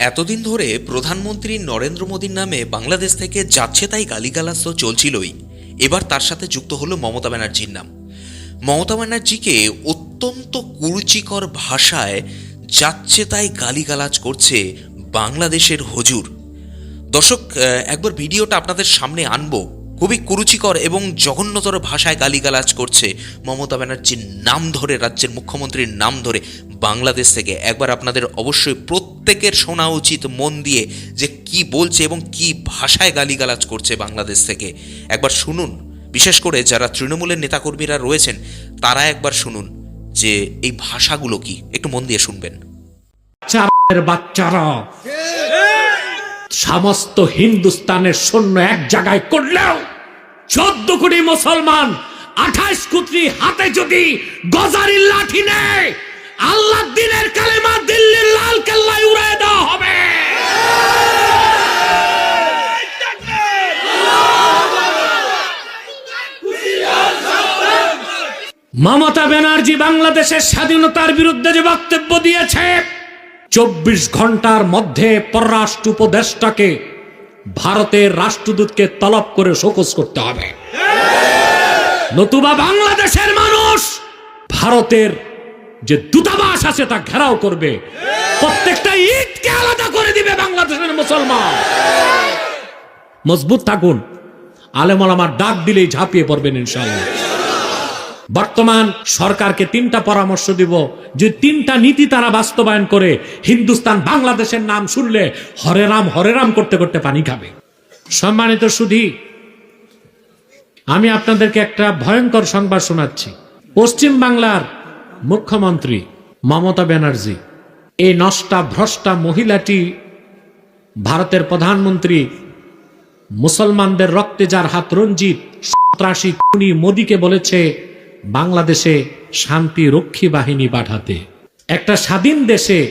এতদিন ধরে প্রধানমন্ত্রী নরেন্দ্র মোদীর নামে বাংলাদেশ থেকে যাচ্ছে তাই গালিগালাজ তো চলছিলই। এবার তার সাথে যুক্ত হলো মমতা ব্যানার্জির নাম। মমতা ব্যানার্জিকে অত্যন্ত কুরুচিকর ভাষায় যাচ্ছে তাই গালিগালাজ করছে বাংলাদেশের হুজুর। দর্শক একবার ভিডিওটা আপনাদের সামনে আনব। খুবই কুরুচিকর এবং জঘন্যতর ভাষায় গালিগালাজ করছে মমতা ব্যানার্জির নাম ধরে, রাজ্যের মুখ্যমন্ত্রীর নাম ধরে। বাংলাদেশ থেকে একবার আপনাদের অবশ্যই প্রত্যেকের শোনা উচিত মন দিয়ে যে কি বলছে এবং কি ভাষায় গালিগালাজ করছে বাংলাদেশ থেকে। একবার শুনুন। বিশেষ করে যারা তৃণমূলের নেতাকর্মীরা রয়েছেন, তারা একবার শুনুন যে এই ভাষাগুলো কি। একটু মন দিয়ে শুনবেন। বাচ্চারা সমস্ত হিন্দুস্তানের সৈন্য এক জায়গায় করলেও চোদ্দ কোটি মুসলমান, আঠাশ কোটি হাতে যদি গজারির লাঠি নেয় আল্লাহ দিনের কালেমা দিল্লির লাল কেল্লায় উড়ায় দেওয়া হবে। মমতা ব্যানার্জি বাংলাদেশের স্বাধীনতার বিরুদ্ধে যে বক্তব্য দিয়েছে, চব্বিশ ঘণ্টার মধ্যে পররাষ্ট্র উপদেষ্টাকে ভারতের রাষ্ট্রদূতকে তলব করে শোকজ করতে হবে। নতুবা বাংলাদেশের মানুষ ভারতের যে দূতাবাস আছে তা ঘেরাও করবে। প্রত্যেকটা ঈদকে আলাদা করে দিবে বাংলাদেশের মুসলমান। মজবুত থাকুন। আলেমল আমার ডাক দিলেই ঝাঁপিয়ে পড়বেন ইনশাল্লাহ বর্তমান সরকারকে তিনটা পরামর্শ দিব। যে তিনটা নীতি তারা বাস্তবায়ন করে হিন্দুস্তান বাংলাদেশের নাম শুনলে হরে রাম হরে রাম করতে করতে পানি খাবে। সম্মানিত সুধি, আমি আপনাদেরকে একটা ভয়ঙ্কর সংবাদ শোনাচ্ছি। পশ্চিম বাংলার মুখ্যমন্ত্রী মমতা ব্যানার্জি। এই নষ্টা ভ্রষ্টা মহিলাটি ভারতের প্রধানমন্ত্রী মুসলমানদের রক্তে যার হাত রঞ্জিত, সন্ত্রাসী খুনি মোদীকে বলেছে, বাংলাদেশে শান্তি রক্ষী বাহিনী পাঠাতে। একটা স্বাধীন দেশে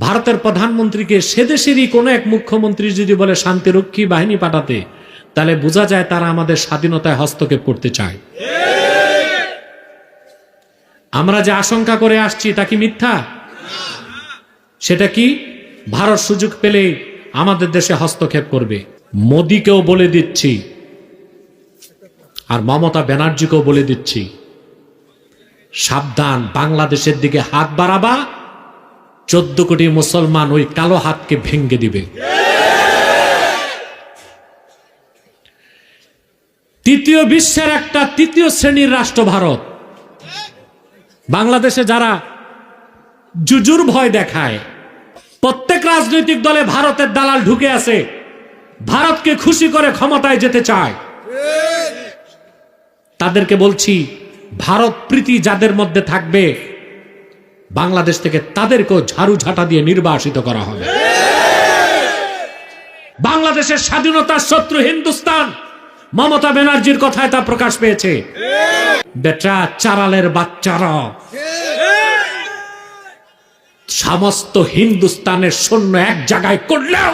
ভারতের প্রধানমন্ত্রীকে সে দেশেরই কোনো এক মুখ্যমন্ত্রী যদি বলে শান্তিরক্ষী বাহিনী পাঠাতে, তাহলে বোঝা যায় তারা আমাদের স্বাধীনতায় হস্তক্ষেপ করতে চায়। আমরা যে আশঙ্কা করে আসছি তা কি মিথ্যা? সেটা কি? ভারত সুযোগ পেলে আমাদের দেশে হস্তক্ষেপ করবে। মোদীকেও বলে দিচ্ছি, আর মমতা ব্যানার্জিকেও বলে দিচ্ছি, সাবধান, বাংলাদেশের দিকে হাত বাড়াবা, চোদ্দ কোটি মুসলমান ওই কালো হাতকে ভেঙ্গে দিবে। তৃতীয় বিশ্বের একটা তৃতীয় শ্রেণির রাষ্ট্র ভারত। বাংলাদেশে যারা জুজুর ভয় দেখায়, প্রত্যেক রাজনৈতিক দলে ভারতের দালাল ঢুকে আছে, ভারতকে খুশি করে ক্ষমতায় যেতে চায়। তাদেরকে বলছি, ভারত প্রীতি যাদের মধ্যে থাকবে, বাংলাদেশ থেকে তাদেরকেও ঝাড়ু ঝাঁটা দিয়ে নির্বাসিত করা হবে। বাংলাদেশের স্বাধীনতার শত্রু হিন্দুস্তান। মমতা ব্যানার্জির কথায় তা প্রকাশ পেয়েছে। বেটা চারালের বাচ্চারা। সমস্ত হিন্দুস্তানের সৈন্য এক জায়গায় করলেও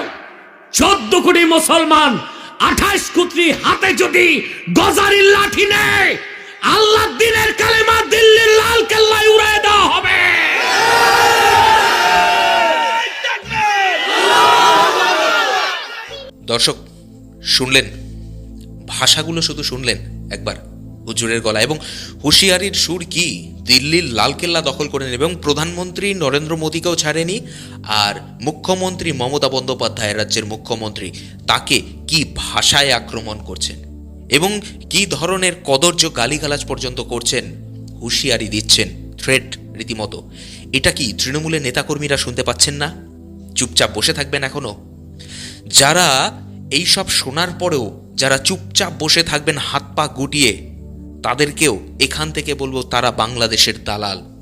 চোদ্দ কোটি মুসলমান, আঠাশ কোটি হাতে যদি গজারির লাঠি নেয় আল্লাহ দিনের কালেমা দিল্লির লাল কেল্লায় উড়ায় দেওয়া হবে। দর্শক, শুনলেন ভাষাগুলো শুধু শুনলেন একবার হুজুরের গলা এবং হুঁশিয়ারির সুর কি? দিল্লির লালকেল্লা দখল করে নেবে। এবং প্রধানমন্ত্রী নরেন্দ্র মোদীকেও ছাড়েনি। আর মুখ্যমন্ত্রী মমতা বন্দ্যোপাধ্যায়, রাজ্যের মুখ্যমন্ত্রী, তাকে কি ভাষায় আক্রমণ করছেন? এবং কি ধরনের কদর্য গালিগালাজ পর্যন্ত করছেন? হুঁশিয়ারি দিচ্ছেন থ্রেট রীতিমতো। এটা কি তৃণমূলের নেতাকর্মীরা শুনতে পাচ্ছেন না? চুপচাপ বসে থাকবেন এখনও? যারা এই সব শোনার পরেও যারা চুপচাপ বসে থাকবেন হাত পা গুটিয়ে তাদেরকেও এখান থেকে বলব তারা বাংলাদেশের দালাল।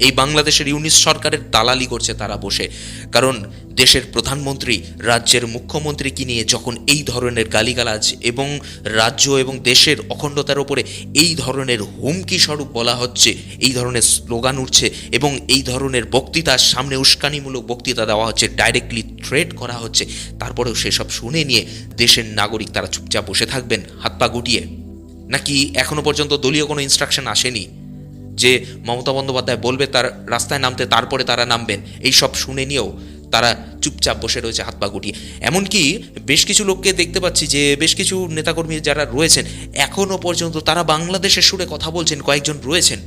এই বাংলাদেশের ইউনিস সরকারের দালালি করছে তারা বসে। কারণ দেশের প্রধানমন্ত্রী, রাজ্যের মুখ্যমন্ত্রীকে নিয়ে যখন এই ধরনের গালিগালাজ এবং রাজ্য এবং দেশের অখণ্ডতার ওপরে এই ধরনের হুমকি স্বরূপ বলা হচ্ছে, এই ধরনের স্লোগান উঠছে এবং এই ধরনের বক্তৃতার সামনে উস্কানিমূলক বক্তৃতা দেওয়া হচ্ছে ডাইরেক্টলি থ্রেট করা হচ্ছে, তারপরেও সেসব শুনে নিয়ে দেশের নাগরিক তারা চুপচাপ বসে থাকবেন, হাত পা গুটিয়ে। নাকি এখনও পর্যন্ত দলীয় কোনো ইনস্ট্রাকশন আসেনি? যে মমতা বন্দ্যোপাধ্যায় বলবে তার, রাস্তায় নামতে তারপরে তারা নামবেন, এই সব শুনে নিয়েও তারা চুপচাপ বসে রয়েছে হাত পা গুটিয়ে। এমনকি বেশ কিছু লোককে দেখতে পাচ্ছি যে, বেশ কিছু নেতাকর্মী যারা রয়েছেন এখনও পর্যন্ত তারা বাংলাদেশের সুরে কথা বলছেন, কয়েকজন রয়েছেন।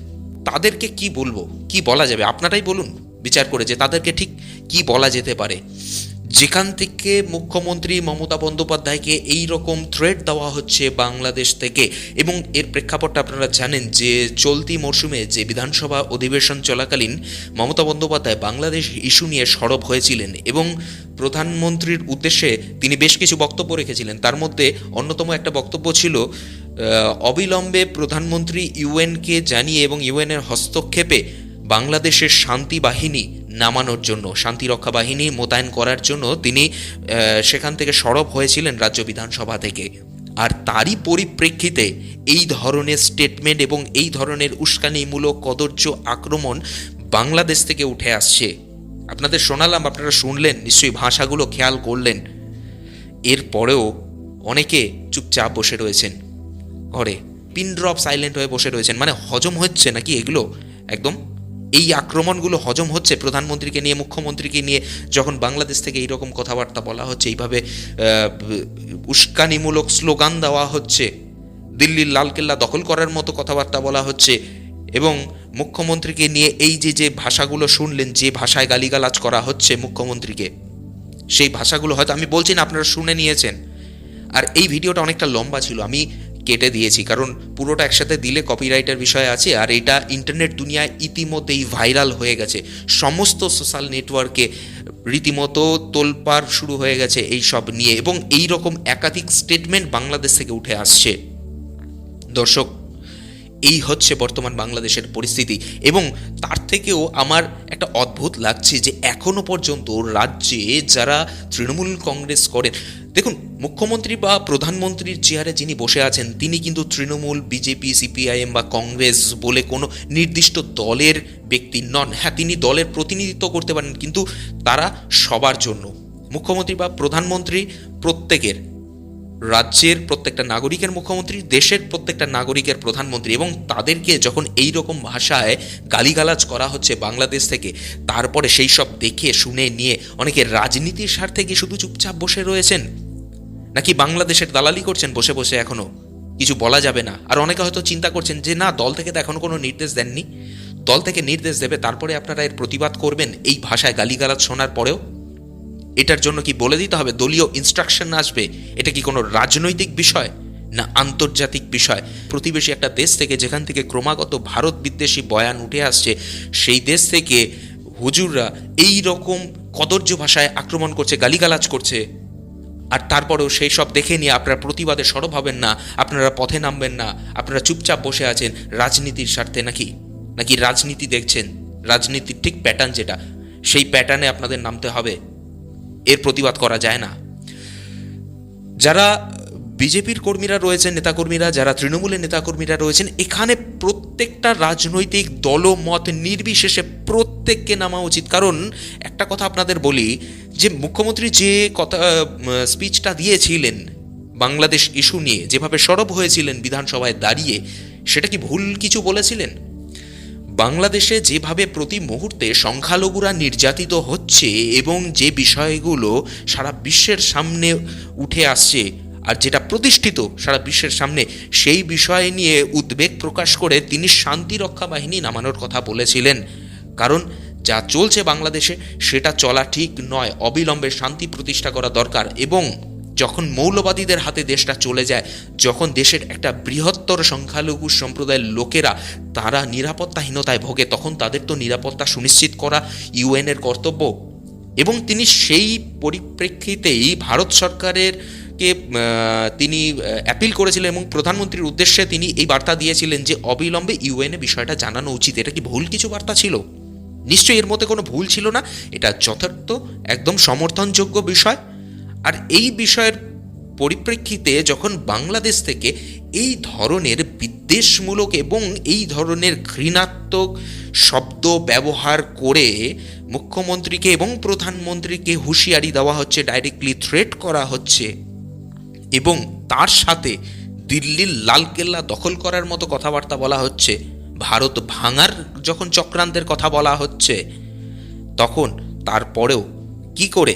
তাদেরকে কি বলব? কি বলা যাবে? আপনারাই বলুন, বিচার করে যে তাদেরকে ঠিক কি বলা যেতে পারে। যেখান থেকে মুখ্যমন্ত্রী মমতা বন্দ্যোপাধ্যায়কে এই রকম থ্রেট দেওয়া হচ্ছে বাংলাদেশ থেকে, এবং এর প্রেক্ষাপটটা আপনারা জানেন যে চলতি মরশুমে যে বিধানসভা অধিবেশন চলাকালীন মমতা বন্দ্যোপাধ্যায় বাংলাদেশ ইস্যু নিয়ে সরব হয়েছিলেন এবং প্রধানমন্ত্রীর উদ্দেশ্যে তিনি বেশ কিছু বক্তব্য রেখেছিলেন। তার মধ্যে অন্যতম একটা বক্তব্য ছিল অবিলম্বে প্রধানমন্ত্রী ইউএনকে জানিয়ে এবং ইউএনের হস্তক্ষেপে বাংলাদেশের শান্তি বাহিনী নামানোর জন্য শান্তিরক্ষা বাহিনী মোতায়েন করার জন্য তিনি সেখান থেকে সরব হয়েছিলেন রাজ্য বিধানসভা থেকে। আর তারই পরিপ্রেক্ষিতে এই ধরনের স্টেটমেন্ট এবং এই ধরনের উস্কানিমূলক কদর্য আক্রমণ বাংলাদেশ থেকে উঠে আসছে। আপনাদের শোনালাম, আপনারা শুনলেন, নিশ্চয়ই ভাষাগুলো খেয়াল করলেন। এরপরেও অনেকে চুপচাপ বসে রয়েছেন। ঘরে পিন ড্রপ সাইলেন্ট হয়ে বসে রয়েছেন। মানে হজম হচ্ছে নাকি এগুলো? একদম এই আক্রমণগুলো হজম হচ্ছে প্রধানমন্ত্রীকে নিয়ে, মুখ্যমন্ত্রীকে নিয়ে, যখন বাংলাদেশ থেকে এইরকম কথাবার্তা বলা হচ্ছে, এইভাবে উস্কানিমূলক স্লোগান দেওয়া হচ্ছে, দিল্লির লালকেল্লা দখল করার মতো কথাবার্তা বলা হচ্ছে, এবং মুখ্যমন্ত্রীকে নিয়ে এই যে যে ভাষাগুলো শুনলেন, যে ভাষায় গালিগালাজ করা হচ্ছে মুখ্যমন্ত্রীকে, সেই ভাষাগুলো হয়তো, আমি বলছি না, আপনারা শুনে নিয়েছেন, আর এই ভিডিওটা অনেকটা লম্বা ছিল, আমি কেটে দিয়েছি, কারণ পুরোটা একসাথে দিলে কপিরাইটের বিষয় আছে আর এটা ইন্টারনেট দুনিয়ায় ইতিমধ্যেই ভাইরাল হয়ে গেছে। সমস্ত সোশ্যাল নেটওয়ার্কে রীতিমতো তোলপাড় শুরু হয়ে গেছে এই সব নিয়ে এবং এই রকম একাধিক স্টেটমেন্ট বাংলাদেশ থেকে উঠে আসছে। দর্শক, এই হচ্ছে বর্তমান বাংলাদেশের পরিস্থিতি এবং তার থেকেও আমার একটা অদ্ভুত লাগছে যে এখনও পর্যন্ত রাজ্যে যারা তৃণমূল কংগ্রেস করেন দেখুন, মুখ্যমন্ত্রী বা প্রধানমন্ত্রীর চেয়ারে যিনি বসে আছেন, তিনি কিন্তু তৃণমূল, বিজেপি, সিপিআইএম বা কংগ্রেস বলে কোনো নির্দিষ্ট দলের ব্যক্তি নন। হ্যাঁ তিনি দলের প্রতিনিধিত্ব করতে পারেন, কিন্তু তারা সবার জন্য। মুখ্যমন্ত্রী বা প্রধানমন্ত্রী প্রত্যেকের, রাজ্যের প্রত্যেকটা নাগরিকের মুখ্যমন্ত্রী, দেশের প্রত্যেকটা নাগরিকের প্রধানমন্ত্রী, এবং তাদেরকে যখন এই রকম ভাষায় গালিগালাজ করা হচ্ছে বাংলাদেশ থেকে, তারপরে সেই সব দেখে, শুনে নিয়ে, অনেকে রাজনীতির স্বার্থে কি শুধু চুপচাপ বসে রয়েছেন? নাকি বাংলাদেশের দালালি করছেন বসে বসে এখনও? কিছু বলা যাবে না। আর অনেকে হয়তো চিন্তা করছেন যে না, দল থেকে তো এখনও কোনো নির্দেশ দেননি। দল থেকে নির্দেশ দেবে, তারপরে আপনারা এর প্রতিবাদ করবেন এই ভাষায় গালিগালাজ শোনার পরেও? এটার জন্য কি বলে দিতে হবে? দলীয় ইনস্ট্রাকশন আসবে? এটা কি কোনো রাজনৈতিক বিষয়? না, আন্তর্জাতিক বিষয়? প্রতিবেশী একটা দেশ থেকে যেখান থেকে ক্রমাগত ভারত বিদ্বেষী বয়ান উঠে আসছে, সেই দেশ থেকে হুজুররা এই রকম কদর্য ভাষায় আক্রমণ করছে, গালিগালাজ করছে। আর তারপরেও সেই সব দেখে নিয়ে আপনারা প্রতিবাদে সরব হবেন না, আপনারা পথে নামবেন না, আপনারা চুপচাপ বসে আছেন, রাজনীতির স্বার্থে নাকি? নাকি রাজনীতি দেখছেন? রাজনীতির ঠিক প্যাটার্ন যেটা, সেই প্যাটার্নে আপনাদের নামতে হবে। এর প্রতিবাদ করা যায় না। যারা বিজেপির কর্মীরা রয়েছেন, নেতাকর্মীরা, যারা তৃণমূলের নেতাকর্মীরা রয়েছেন, এখানে প্রত্যেকটা রাজনৈতিক দলমত নির্বিশেষে প্রত্যেককে নামা উচিত। কারণ একটা কথা আপনাদের বলি যে মুখ্যমন্ত্রী যে কথা স্পিচটা দিয়েছিলেন বাংলাদেশ ইস্যু নিয়ে, যেভাবে সরব হয়েছিলেন বিধানসভায় দাঁড়িয়ে, সেটা কি ভুল কিছু বলেছিলেন? বাংলাদেশে যেভাবে প্রতি মুহূর্তে সংখ্যালঘুরা নির্যাতিত হচ্ছে এবং যে বিষয়গুলো সারা বিশ্বের সামনে উঠে আসছে, আর যেটা প্রতিষ্ঠিত সারা বিশ্বের সামনে, সেই বিষয় নিয়ে উদ্বেগ প্রকাশ করে তিনি শান্তিরক্ষা বাহিনী নামানোর কথা বলেছিলেন। কারণ যা চলছে বাংলাদেশে, সেটা চলা ঠিক নয়। অবিলম্বে শান্তি প্রতিষ্ঠা করা দরকার এবং যখন মৌলবাদীদের হাতে দেশটা চলে যায়, যখন দেশের একটা বৃহত্তর সংখ্যালঘু সম্প্রদায়ের লোকেরা তারা নিরাপত্তাহীনতায় ভোগে, তখন তাদের তো নিরাপত্তা সুনিশ্চিত করা ইউএনের কর্তব্য। এবং তিনি সেই পরিপ্রেক্ষিতেই ভারত সরকারের কে তিনি অ্যাপিল করেছিলেন এবং প্রধানমন্ত্রীর উদ্দেশ্যে তিনি এই বার্তা দিয়েছিলেন যে, অবিলম্বে ইউএনএ বিষয়টা জানানো উচিত। এটা কি ভুল কিছু বার্তা ছিল? নিশ্চয়ই এর মধ্যে কোনো ভুল ছিল না, এটা যথার্থ, একদম সমর্থনযোগ্য বিষয়। আর এই বিষয়ের পরিপ্রেক্ষিতে যখন বাংলাদেশ থেকে এই ধরনের বিদ্বেষমূলক এবং এই ধরনের ঘৃণাত্মক শব্দ ব্যবহার করে মুখ্যমন্ত্রীকে এবং প্রধানমন্ত্রীকে হুঁশিয়ারি দেওয়া হচ্ছে ডাইরেক্টলি থ্রেট করা হচ্ছে, এবং তার সাথে দিল্লির লালকেল্লা দখল করার মতো কথাবার্তা বলা হচ্ছে ভারত ভাঙার যখন চক্রান্তের কথা বলা হচ্ছে, তখন তারপরেও কি করে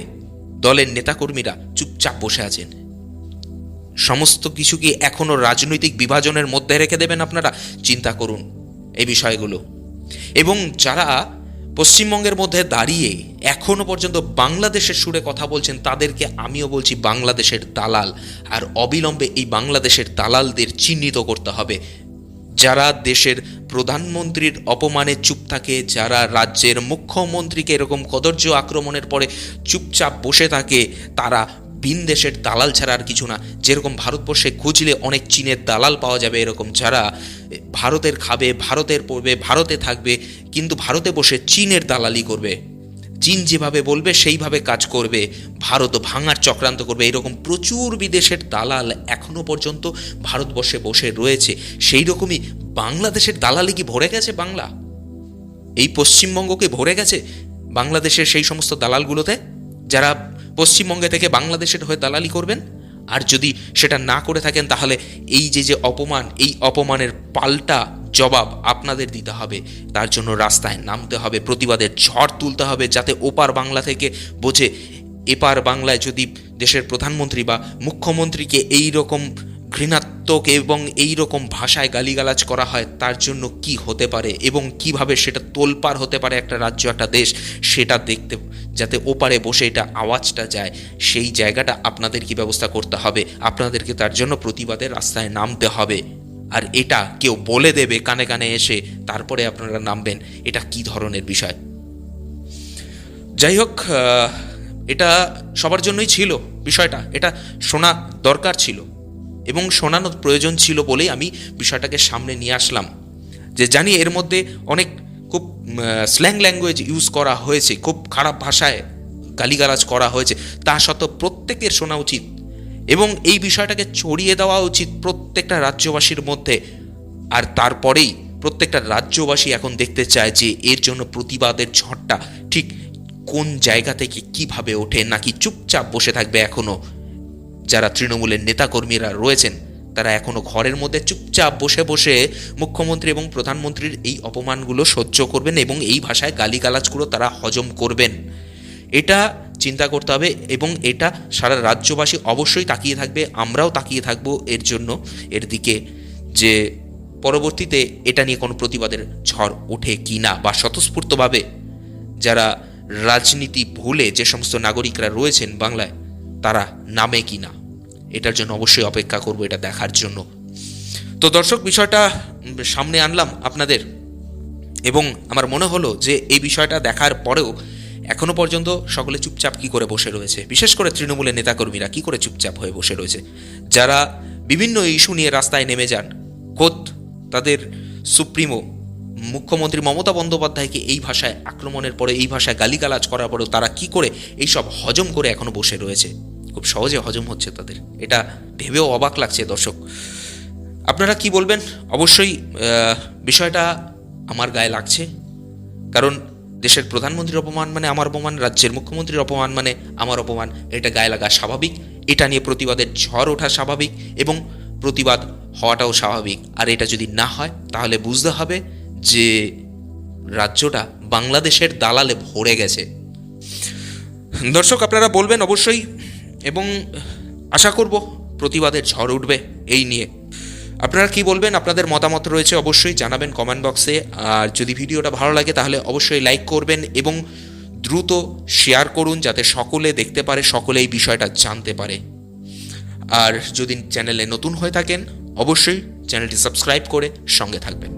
দলের নেতাকর্মীরা চুপচাপ বসে আছেন? সমস্ত কিছু কি এখনও রাজনৈতিক বিভাজনের মধ্যে রেখে দেবেন আপনারা? চিন্তা করুন এই বিষয়গুলো। এবং যারা পশ্চিমবঙ্গের মধ্যে দাঁড়িয়ে এখনও পর্যন্ত বাংলাদেশের সুরে কথা বলছেন, তাদেরকে আমিও বলছি বাংলাদেশের দালাল। আর অবিলম্বে এই বাংলাদেশের দালালদের চিহ্নিত করতে হবে। যারা দেশের প্রধানমন্ত্রীর অপমানে চুপ থাকে যারা রাজ্যের মুখ্যমন্ত্রীকে এরকম কদর্য আক্রমণের পরে চুপচাপ বসে থাকে, তারা বিন দেশের দালাল ছাড়া আর কিছু না। যেরকম ভারতবর্ষে খুঁজলে অনেক চীনের দালাল পাওয়া যাবে এরকম যারা ভারতের খাবে, ভারতের পড়বে, ভারতে থাকবে, কিন্তু ভারতে বসে চীনের দালালি করবে। চীন যেভাবে বলবে, সেইভাবে কাজ করবে। ভারত ভাঙার চক্রান্ত করবে। এরকম প্রচুর বিদেশের দালাল এখনও পর্যন্ত ভারতবর্ষে বসে রয়েছে। সেই রকমই বাংলাদেশের দালালি কি ভরে গেছে বাংলা? এই পশ্চিমবঙ্গকে ভরে গেছে বাংলাদেশের সেই সমস্ত দালালগুলোতে? যারা পশ্চিমবঙ্গে থেকে বাংলাদেশের হয়ে দালালি করবেন? আর যদি সেটা না করে থাকেন, তাহলে এই যে যে অপমান, এই অপমানের পাল্টা জবাব আপনাদের দিতে হবে। তার জন্য রাস্তায় নামতে হবে, প্রতিবাদের ঝড় তুলতে হবে, যাতে ওপার বাংলা থেকে বোঝে, এপার বাংলায় যদি দেশের প্রধানমন্ত্রী বা মুখ্যমন্ত্রীকে এই রকম ঘৃণাত্মক এবং এই রকম ভাষায় গালিগালাজ করা হয়, তার জন্য কি হতে পারে এবং কীভাবে সেটা তোলপাড় হতে পারে একটা রাজ্য, একটা দেশ, সেটা দেখতে, যাতে ওপারে বসে এটা আওয়াজটা যায়, সেই জায়গাটা আপনাদের কি ব্যবস্থা করতে হবে? আপনাদেরকে তার জন্য প্রতিবাদের রাস্তায় নামতে হবে। আর এটা কেউ বলে দেবে কানে কানে এসে, তারপরে আপনারা নামবেন, এটা কি ধরনের বিষয়? যাই হোক এটা সবার জন্যই ছিল বিষয়টা, এটা শোনা দরকার ছিল। এবং শোনানোর প্রয়োজন ছিল বলেই আমি বিষয়টাকে সামনে নিয়ে আসলাম। যে জানি এর মধ্যে অনেক খুব স্ল্যাং ল্যাঙ্গুয়েজ ইউজ করা হয়েছে, খুব খারাপ ভাষায় গালিগালাজ করা হয়েছে, তা সত্ত্বেও প্রত্যেকের শোনা উচিত এবং এই বিষয়টাকে ছড়িয়ে দেওয়া উচিত প্রত্যেকটা রাজ্যবাসীর মধ্যে। আর তারপরেই প্রত্যেকটা রাজ্যবাসী এখন দেখতে চায় যে এর জন্য প্রতিবাদের ঝড়টা ঠিক কোন জায়গা থেকে কীভাবে ওঠে, নাকি চুপচাপ বসে থাকবে এখনও। যারা তৃণমূলের নেতাকর্মীরা রয়েছেন, তারা এখনও ঘরের মধ্যে চুপচাপ বসে বসে মুখ্যমন্ত্রী এবং প্রধানমন্ত্রীর এই অপমানগুলো সহ্য করবেন এবং এই ভাষায় গালিগালাজগুলো তারা হজম করবেন। এটা চিন্তা করতে হবে এবং এটা সারা রাজ্যবাসী অবশ্যই তাকিয়ে থাকবে, আমরাও তাকিয়ে থাকব এর জন্য এর দিকে যে পরবর্তীতে এটা নিয়ে কোনো প্রতিবাদের ঝড় ওঠে কি না বা স্বতঃস্ফূর্তভাবে যারা রাজনীতি ভুলে যে সমস্ত নাগরিকরা রয়েছেন বাংলায় তারা নামে কি না? এটার জন্য অবশ্যই অপেক্ষা করব, এটা দেখার জন্য। তো দর্শক, বিষয়টা সামনে আনলাম আপনাদের। এবং আমার মনে হলো যে এই বিষয়টা দেখার পরেও এখনও পর্যন্ত সকলে চুপচাপ কি করে বসে রয়েছে? বিশেষ করে তৃণমূলের নেতাকর্মীরা কি করে চুপচাপ হয়ে বসে রয়েছে? যারা বিভিন্ন ইস্যু নিয়ে রাস্তায় নেমে যান, খোদ তাদের সুপ্রিমো মুখ্যমন্ত্রী মমতা বন্দ্যোপাধ্যায়কে এই ভাষায় আক্রমণের পরে, এই ভাষায় গালিগালাজ করার পরেও তারা কি করে এই সব হজম করে এখনও বসে রয়েছে? খুব সহজে হজম হচ্ছে তাদের। এটা ভেবেও অবাক লাগছে দর্শক। আপনারা কি বলবেন? অবশ্যই বিষয়টা আমার গায়ে লাগছে। কারণ দেশের প্রধানমন্ত্রীর অপমান মানে আমার অপমান, রাজ্যের মুখ্যমন্ত্রীর অপমান মানে আমার অপমান, এটা গায়ে লাগা স্বাভাবিক। এটা নিয়ে প্রতিবাদের ঝড় ওঠা স্বাভাবিক এবং প্রতিবাদ হওয়াটাও স্বাভাবিক। আর এটা যদি না হয়, তাহলে বুঝতে হবে যে রাজ্যটা বাংলাদেশের দালালে ভরে গেছে। দর্শক, আপনারা বলবেন অবশ্যই, এবং আশা করব প্রতিবাদের ঝড় উঠবে এই নিয়ে। আপনারা কি বলবেন? আপনাদের মতামত রয়েছে অবশ্যই জানাবেন কমেন্ট বক্সে আর যদি ভিডিওটা ভালো লাগে, তাহলে অবশ্যই লাইক করবেন এবং দ্রুত শেয়ার করুন, যাতে সকলে দেখতে পারে, সকলে এই বিষয়টা জানতে পারে। আর যদি চ্যানেলে নতুন হয়ে থাকেন, অবশ্যই চ্যানেলটি সাবস্ক্রাইব করে সঙ্গে থাকবেন।